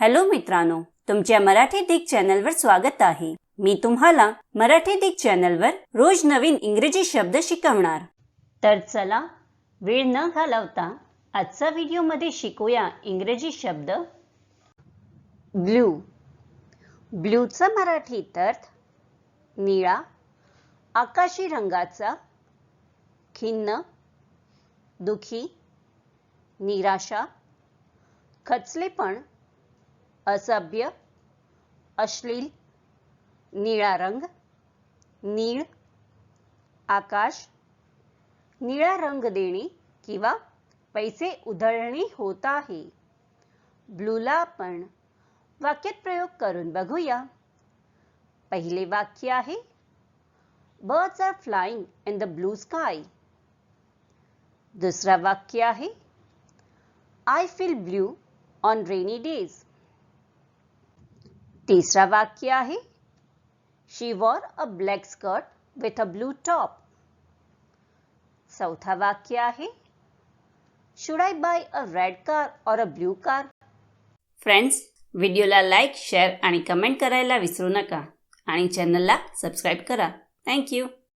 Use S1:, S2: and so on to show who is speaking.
S1: Hello मित्रांनो तुमच्या मराठी दिग चॅनलवर स्वागत आहे. मी तुम्हाला मराठी दिग चॅनलवर रोज नवीन इंग्रजी शब्द शिकवणार. तर चला वेळ न घालवता आजचा व्हिडिओमध्ये शिकूया इंग्रजी शब्द. ब्ल्यू ब्ल्यूचा मराठीत अर्थ निळा आकाशी रंगाचा खिन्न दुखी निराशा खचलेपण असभ्य अश्लील निळा रंग नीळ आकाश निळा रंग देणे किंवा पैसे उधळणे होत आहे. ब्लूला आपण वाक्यात प्रयोग करून बघूया. पहिले वाक्य आहे birds are flying in the blue sky दुसरा वाक्य आहे I feel blue on rainy days तिसरा वाक्य आहे. She wore a black skirt with a blue top चौथा वाक्य आहे. Should I buy a red car or a blue car friends व्हिडिओला लाईक शेअर आणि कमेंट करायला विसरू नका. आणि चॅनलला सबस्क्राईब करा. थँक्यू